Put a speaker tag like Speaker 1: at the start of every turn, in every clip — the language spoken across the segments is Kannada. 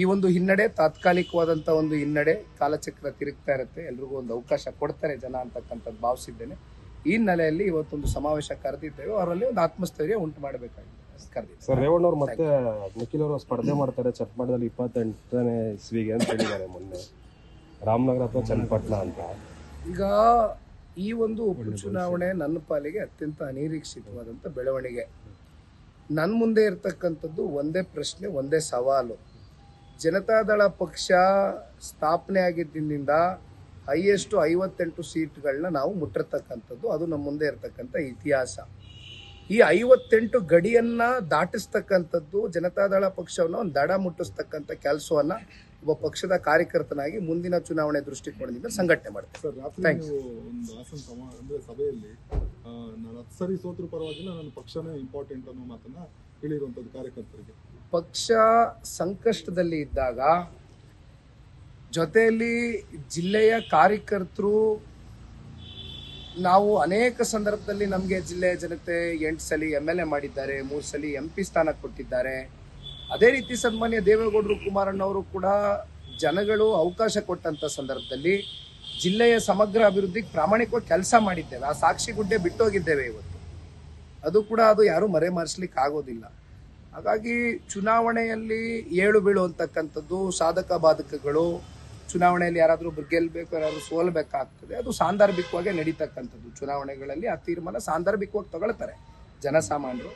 Speaker 1: ಈ ಒಂದು ಹಿನ್ನಡೆ ತಾತ್ಕಾಲಿಕವಾದಂಥ ಒಂದು ಹಿನ್ನಡೆ ಕಾಲಚಕ್ರ ತಿರುಗ್ತಾ ಇರುತ್ತೆ. ಎಲ್ರಿಗೂ ಒಂದು ಅವಕಾಶ ಕೊಡ್ತಾರೆ ಜನ ಅಂತಕ್ಕಂಥದ್ದು ಭಾವಿಸಿದ್ದೇನೆ. ಈ ಹಿನ್ನೆಲೆಯಲ್ಲಿ ಇವತ್ತೊಂದು ಸಮಾವೇಶ ಕರೆದಿದ್ದೇವೆ. ಅವರಲ್ಲಿ ಒಂದು ಆತ್ಮಸ್ಥೈರ್ಯ ಉಂಟು ಮಾಡಬೇಕಾಗಿದೆ.
Speaker 2: ಸರ್ ರೇವಣ್ಣ ಅವ್ರು ಮತ್ತೆ ನಿಖಿಲ್ ಅವರು ಸ್ಪರ್ಧೆ ಮಾಡ್ತಾರೆ. ಚಟ್ಪಾಟದಲ್ಲಿ ಇಪ್ಪತ್ತೆಂಟನೇ ಇಸ್ವಿಗೆ ಅಂತ ಹೇಳಿದ್ದಾರೆ ಮೊನ್ನೆ. ರಾಮನಗರ ಅಥವಾ ಚನ್ನಪಟ್ಟಣ ಅಂತ.
Speaker 1: ಈಗ ಈ ಒಂದು ಉಪಚುನಾವಣೆ ನನ್ನ ಪಾಲಿಗೆ ಅತ್ಯಂತ ಅನಿರೀಕ್ಷಿತವಾದಂಥ ಬೆಳವಣಿಗೆ. ನನ್ನ ಮುಂದೆ ಇರತಕ್ಕಂಥದ್ದು ಒಂದೇ ಪ್ರಶ್ನೆ ಒಂದೇ ಸವಾಲು. ಜನತಾದಳ ಪಕ್ಷ ಸ್ಥಾಪನೆ ಆಗಿದ್ದಿಂದ ಹೈಯೆಸ್ಟು ಐವತ್ತೆಂಟು ಸೀಟ್ಗಳನ್ನ ನಾವು ಮುಟ್ಟಿರ್ತಕ್ಕಂಥದ್ದು. ಅದು ನಮ್ಮ ಮುಂದೆ ಇರತಕ್ಕಂಥ ಇತಿಹಾಸ. ಈ ಐವತ್ತೆಂಟು ಗಡಿಯನ್ನು ದಾಟಿಸ್ತಕ್ಕಂಥದ್ದು ಜನತಾದಳ ಪಕ್ಷವನ್ನು ಒಂದು ದಡ ಮುಟ್ಟಿಸ್ತಕ್ಕಂಥ ಕೆಲಸವನ್ನು ಒಬ್ಬ ಪಕ್ಷದ ಕಾರ್ಯಕರ್ತನಾಗಿ ಮುಂದಿನ ಚುನಾವಣೆ ದೃಷ್ಟಿಕೋನದಿಂದ ಸಂಘಟನೆ
Speaker 3: ಸೋತ್ರ ಪರವಾಗಿಲ್ಲ ನನ್ನ ಪಕ್ಷನೇ ಇಂಪಾರ್ಟೆಂಟ್ ಅನ್ನೋ ಮಾತನ್ನ ಹೇಳಿರುವಂತದ್ದು ಕಾರ್ಯಕರ್ತರಿಗೆ.
Speaker 1: ಪಕ್ಷ ಸಂಕಷ್ಟದಲ್ಲಿ ಇದ್ದಾಗ ಜೊತೆಯಲ್ಲಿ ಜಿಲ್ಲೆಯ ಕಾರ್ಯಕರ್ತರು, ನಾವು ಅನೇಕ ಸಂದರ್ಭದಲ್ಲಿ ನಮಗೆ ಜಿಲ್ಲೆಯ ಜನತೆ ಎಂಟು ಸಲ ಎಂ ಎಲ್ ಎ ಮಾಡಿದ್ದಾರೆ, ಮೂರು ಸಲ ಎಂ ಪಿ ಸ್ಥಾನ ಕೊಟ್ಟಿದ್ದಾರೆ. ಅದೇ ರೀತಿ ಸನ್ಮಾನ್ಯ ದೇವೇಗೌಡರು ಕುಮಾರಣ್ಣವರು ಕೂಡ ಜನಗಳು ಅವಕಾಶ ಕೊಟ್ಟಂಥ ಸಂದರ್ಭದಲ್ಲಿ ಜಿಲ್ಲೆಯ ಸಮಗ್ರ ಅಭಿವೃದ್ಧಿಗೆ ಪ್ರಾಮಾಣಿಕವಾಗಿ ಕೆಲಸ ಮಾಡಿದ್ದೇವೆ. ಆ ಸಾಕ್ಷಿ ಗುಡ್ಡೆ ಬಿಟ್ಟೋಗಿದ್ದೇವೆ ಇವತ್ತು. ಅದು ಕೂಡ ಅದು ಯಾರು ಮರೆಮಾರಿಸ್ಲಿಕ್ಕೆ ಆಗೋದಿಲ್ಲ ಹಾಗಾಗಿ ಚುನಾವಣೆಯಲ್ಲಿ ಏಳು ಬೀಳು ಅಂತಕ್ಕಂಥದ್ದು ಸಾಧಕ ಬಾಧಕಗಳು, ಚುನಾವಣೆಯಲ್ಲಿ ಯಾರಾದರೂ ಗೆಲ್ಲಬೇಕು ಯಾರಾದರೂ ಸೋಲ್ಬೇಕಾಗ್ತದೆ. ಅದು ಸಾಂದರ್ಭಿಕವಾಗಿ ನಡೀತಕ್ಕಂಥದ್ದು. ಚುನಾವಣೆಗಳಲ್ಲಿ ಆ ತೀರ್ಮಾನ ಸಾಂದರ್ಭಿಕವಾಗಿ ತಗೊಳ್ತಾರೆ ಜನಸಾಮಾನ್ಯರು.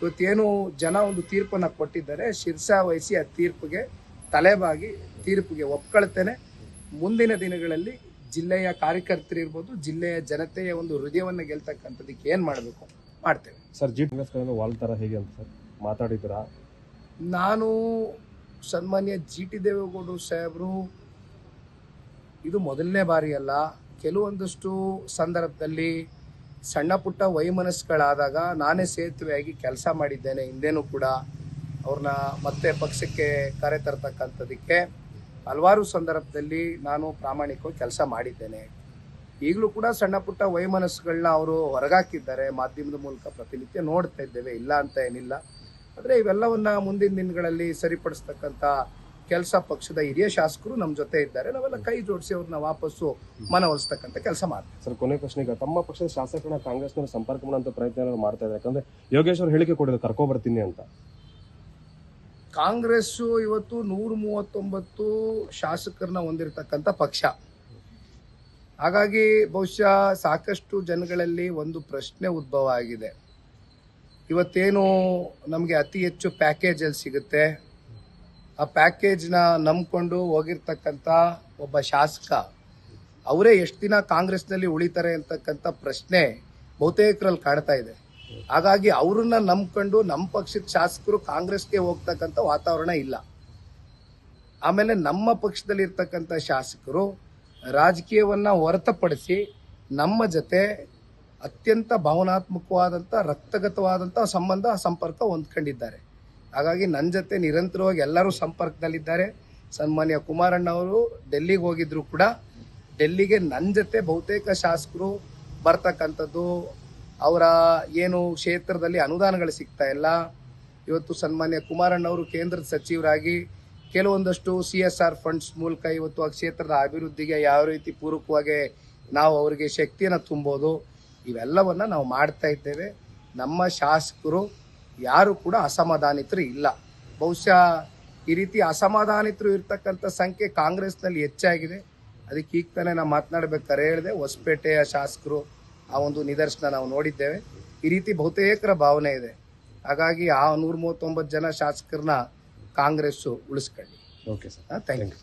Speaker 1: ಇವತ್ತೇನು ಜನ ಒಂದು ತೀರ್ಪನ್ನು ಕೊಟ್ಟಿದ್ದಾರೆ, ಶಿರ್ಸಾ ವಹಿಸಿ ಆ ತೀರ್ಪಿಗೆ ತಲೆಬಾಗಿ, ತೀರ್ಪಿಗೆ ಒಪ್ಕೊಳ್ತೇನೆ. ಮುಂದಿನ ದಿನಗಳಲ್ಲಿ ಜಿಲ್ಲೆಯ ಕಾರ್ಯಕರ್ತರಿರ್ಬೋದು ಜಿಲ್ಲೆಯ ಜನತೆಯ ಒಂದು ಹೃದಯವನ್ನು ಗೆಲ್ತಕ್ಕಂಥದ್ದಕ್ಕೆ ಏನು ಮಾಡಬೇಕು? ಮಾಡ್ತೇವೆ.
Speaker 2: ಸರ್, ಜಿ ವಾಲ್ತಾರ ಹೇಗೆ ಅಂತ ಸರ್? ಮಾತಾಡಿದ್ರ
Speaker 1: ನಾನು ಸನ್ಮಾನ್ಯ ಜಿ ಟಿ ದೇವೇಗೌಡರು ಸಾಹೇಬರು, ಇದು ಮೊದಲನೇ ಬಾರಿ ಅಲ್ಲ ಕೆಲವೊಂದಷ್ಟು ಸಂದರ್ಭದಲ್ಲಿ ಸಣ್ಣ ಪುಟ್ಟ ವೈಮನಸ್ಸುಗಳಾದಾಗ ನಾನೇ ಸೇತುವೆಯಾಗಿ ಕೆಲಸ ಮಾಡಿದ್ದೇನೆ. ಹಿಂದೆನೂ ಕೂಡ ಅವ್ರನ್ನ ಮತ್ತೆ ಪಕ್ಷಕ್ಕೆ ಕರೆತರ್ತಕ್ಕಂಥದ್ದಕ್ಕೆ ಹಲವಾರು ಸಂದರ್ಭದಲ್ಲಿ ನಾನು ಪ್ರಾಮಾಣಿಕವಾಗಿ ಕೆಲಸ ಮಾಡಿದ್ದೇನೆ. ಈಗಲೂ ಕೂಡ ಸಣ್ಣ ಪುಟ್ಟ ವೈಮನಸ್ಸುಗಳನ್ನ ಅವರು ಹೊರಗಾಕಿದ್ದಾರೆ. ಮಾಧ್ಯಮದ ಮೂಲಕ ಪ್ರತಿನಿತ್ಯ ನೋಡ್ತಾ ಇದ್ದೇವೆ. ಇಲ್ಲ ಅಂತ ಏನಿಲ್ಲ. ಆದರೆ ಇವೆಲ್ಲವನ್ನ ಮುಂದಿನ ದಿನಗಳಲ್ಲಿ ಸರಿಪಡಿಸ್ತಕ್ಕಂಥ ಕೆಲಸ ಪಕ್ಷದ ಹಿರಿಯ ಶಾಸಕರು ನಮ್ಮ ಜೊತೆ ಇದ್ದಾರೆ. ನಾವೆಲ್ಲ ಕೈ ಜೋಡಿಸಿ ಅವ್ರನ್ನ ವಾಪಸ್ಸು ಮನವೊಲಿಸ್ತಕ್ಕಂಥ ಕೆಲಸ ಮಾಡ್ತೀವಿ.
Speaker 2: ಸರ್ ಕೊನೆ ಪ್ರಶ್ನೆ ಈಗ ತಮ್ಮ ಪಕ್ಷದ ಶಾಸಕರನ್ನ ಕಾಂಗ್ರೆಸ್ನವರು ಸಂಪರ್ಕ ಮಾಡುವಂತ ಪ್ರಯತ್ನ ಮಾಡ್ತಾ ಇದ್ದಾರೆ? ಯಾಕಂದ್ರೆ ಯೋಗೇಶ್ ಅವರು ಹೇಳಿಕೆ ಕೊಡಿದ್ರು ಕರ್ಕೊ ಬರ್ತೀನಿ ಅಂತ.
Speaker 1: ಕಾಂಗ್ರೆಸ್ಸು ಇವತ್ತು ನೂರ ಮೂವತ್ತೊಂಬತ್ತು ಶಾಸಕರನ್ನ ಹೊಂದಿರತಕ್ಕಂಥ ಪಕ್ಷ. ಹಾಗಾಗಿ ಬಹುಶಃ ಸಾಕಷ್ಟು ಜನಗಳಲ್ಲಿ ಒಂದು ಪ್ರಶ್ನೆ ಉದ್ಭವ ಆಗಿದೆ. ಇವತ್ತೇನು ನಮಗೆ ಅತಿ ಹೆಚ್ಚು ಪ್ಯಾಕೇಜ್ ಎಲ್ಲಿ ಸಿಗುತ್ತೆ? ಆ ಪ್ಯಾಕೇಜ್ನ ನಂಬ್ಕೊಂಡು ಹೋಗಿರ್ತಕ್ಕಂಥ ಒಬ್ಬ ಶಾಸಕ, ಅವರೇ ಎಷ್ಟು ದಿನ ಕಾಂಗ್ರೆಸ್ನಲ್ಲಿ ಉಳಿತಾರೆ ಅಂತಕ್ಕಂಥ ಪ್ರಶ್ನೆ ಬಹುತೇಕರಲ್ಲಿ ಕಾಡ್ತಾ ಇದೆ. ಹಾಗಾಗಿ ಅವ್ರನ್ನ ನಂಬ್ಕೊಂಡು ನಮ್ಮ ಪಕ್ಷದ ಶಾಸಕರು ಕಾಂಗ್ರೆಸ್ಗೆ ಹೋಗ್ತಕ್ಕಂಥ ವಾತಾವರಣ ಇಲ್ಲ. ಆಮೇಲೆ ನಮ್ಮ ಪಕ್ಷದಲ್ಲಿ ಇರ್ತಕ್ಕಂಥ ಶಾಸಕರು ರಾಜಕೀಯವನ್ನು ಹೊರತುಪಡಿಸಿ ನಮ್ಮ ಜೊತೆ ಅತ್ಯಂತ ಭಾವನಾತ್ಮಕವಾದಂಥ ರಕ್ತಗತವಾದಂಥ ಸಂಬಂಧ, ಸಂಪರ್ಕ ಹೊಂದ್ಕೊಂಡಿದ್ದಾರೆ. ಹಾಗಾಗಿ ನನ್ನ ಜೊತೆ ನಿರಂತರವಾಗಿ ಎಲ್ಲರೂ ಸಂಪರ್ಕದಲ್ಲಿದ್ದಾರೆ. ಸನ್ಮಾನ್ಯ ಕುಮಾರಣ್ಣ ಅವರು ಡೆಲ್ಲಿಗೆ ಹೋಗಿದ್ರು ಕೂಡ, ಡೆಲ್ಲಿಗೆ ನನ್ನ ಜೊತೆ ಬಹುತೇಕ ಶಾಸಕರು ಬರ್ತಕ್ಕಂಥದ್ದು, ಅವರ ಏನು ಕ್ಷೇತ್ರದಲ್ಲಿ ಅನುದಾನಗಳು ಸಿಗ್ತಾ ಇಲ್ಲ. ಇವತ್ತು ಸನ್ಮಾನ್ಯ ಕುಮಾರಣ್ಣ ಅವರು ಕೇಂದ್ರದ ಸಚಿವರಾಗಿ, ಕೆಲವೊಂದಷ್ಟು ಸಿ ಎಸ್ ಆರ್ ಫಂಡ್ಸ್ ಮೂಲಕ ಇವತ್ತು ಆ ಕ್ಷೇತ್ರದ ಅಭಿವೃದ್ಧಿಗೆ ಯಾವ ರೀತಿ ಪೂರಕವಾಗಿ ನಾವು ಅವರಿಗೆ ಶಕ್ತಿಯನ್ನು ತುಂಬೋದು ಇವೆಲ್ಲವನ್ನ ನಾವು ಮಾಡ್ತಾ ಇದ್ದೇವೆ. ನಮ್ಮ ಶಾಸಕರು ಯಾರು ಕೂಡ ಅಸಮಾಧಾನಿತರು ಇಲ್ಲ. ಬಹುಶಃ ಈ ರೀತಿ ಅಸಮಾಧಾನಿತರು ಇರ್ತಕ್ಕಂಥ ಸಂಖ್ಯೆ ಕಾಂಗ್ರೆಸ್ನಲ್ಲಿ ಹೆಚ್ಚಾಗಿದೆ. ಅದಕ್ಕೆ ಈಗ ತಾನೇ ನಾವು ಮಾತನಾಡ್ಬೇಕಾದ್ರೆ ಹೇಳಿದೆ ಹೊಸಪೇಟೆಯ ಶಾಸಕರು ಆ ಒಂದು ನಿದರ್ಶನ ನಾವು ನೋಡಿದ್ದೇವೆ. ಈ ರೀತಿ ಬಹುತೇಕರ ಭಾವನೆ ಇದೆ. ಹಾಗಾಗಿ ಆ ನೂರ ಮೂವತ್ತೊಂಬತ್ತು ಜನ ಶಾಸಕರನ್ನ Congress ಉಳಿಸ್ಕೊಳ್ಳಿ.
Speaker 2: Okay sir
Speaker 1: thank you